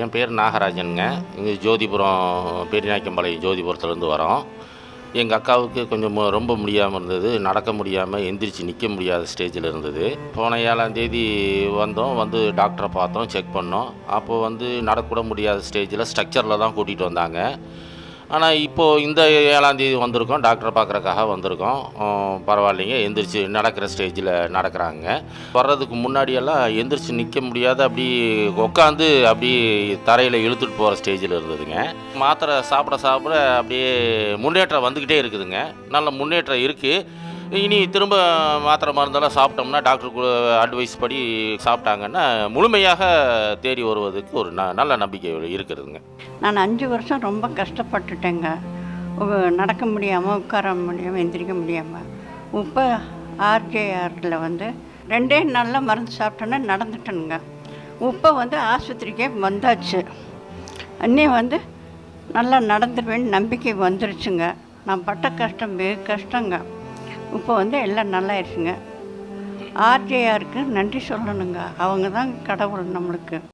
என் பேர் நாகராஜனுங்க. இங்கே ஜோதிபுரம் பெரியநாயக்கம்பாளையம் ஜோதிபுரத்துலேருந்து வரோம். எங்கள் அக்காவுக்கு கொஞ்சம் ரொம்ப முடியாமல் இருந்தது. நடக்க முடியாமல் எந்திரிச்சு நிற்க முடியாத ஸ்டேஜில் இருந்தது. போன ஏழாம் தேதி வந்தோம். வந்து டாக்டரை பார்த்தோம் செக் பண்ணோம். அப்போது வந்து நடக்கூட முடியாத ஸ்டேஜில் ஸ்ட்ரக்சரில் தான் கூட்டிகிட்டு வந்தாங்க. ஆனால் இப்போது இந்த ஏழாந்தேதி வந்திருக்கோம். டாக்டரை பார்க்குறக்காக வந்திருக்கோம். பரவாயில்லைங்க. எந்திரிச்சு நடக்கிற ஸ்டேஜில் நடக்கிறாங்க. வர்றதுக்கு முன்னாடியெல்லாம் எந்திரிச்சு நிற்க முடியாத அப்படி உட்காந்து அப்படி தரையில் இழுத்துட்டு போகிற ஸ்டேஜில் இருந்ததுங்க. மாத்திரை சாப்பிட சாப்பிட அப்படியே முன்னேற்றம் வந்துக்கிட்டே இருக்குதுங்க. நல்ல முன்னேற்றம் இருக்குது இனி திரும்ப மாத்திரை மருந்தெல்லாம் சாப்பிட்டோம்னா டாக்டர் அட்வைஸ் படி சாப்பிட்டாங்கன்னா முழுமையாக தேடி வருவதற்கு ஒரு ந நல்ல நம்பிக்கை இருக்கிறதுங்க. நான் அஞ்சு வருஷம் ரொம்ப கஷ்டப்பட்டுட்டேங்க. நடக்க முடியாமல் உட்கார முடியாமல் எந்திரிக்க முடியாமல் இப்போ ஆர்ஜேஆரில் வந்து ரெண்டே நாளில் மருந்து சாப்பிட்டோன்னே நடந்துட்டேனுங்க. இப்போ வந்து ஆஸ்பத்திரிக்கே வந்தாச்சு. அன்னே வந்து நல்லா நடந்துருவேன்னு நம்பிக்கை வந்துருச்சுங்க. நான் பட்ட கஷ்டம் வெகு கஷ்டங்க. இப்போ வந்து எல்லாம் நல்லாயிருச்சுங்க. ஆர்ஜேஆருக்கு நன்றி சொல்லணுங்க. அவங்க தான் கடவுள் நம்மளுக்கு.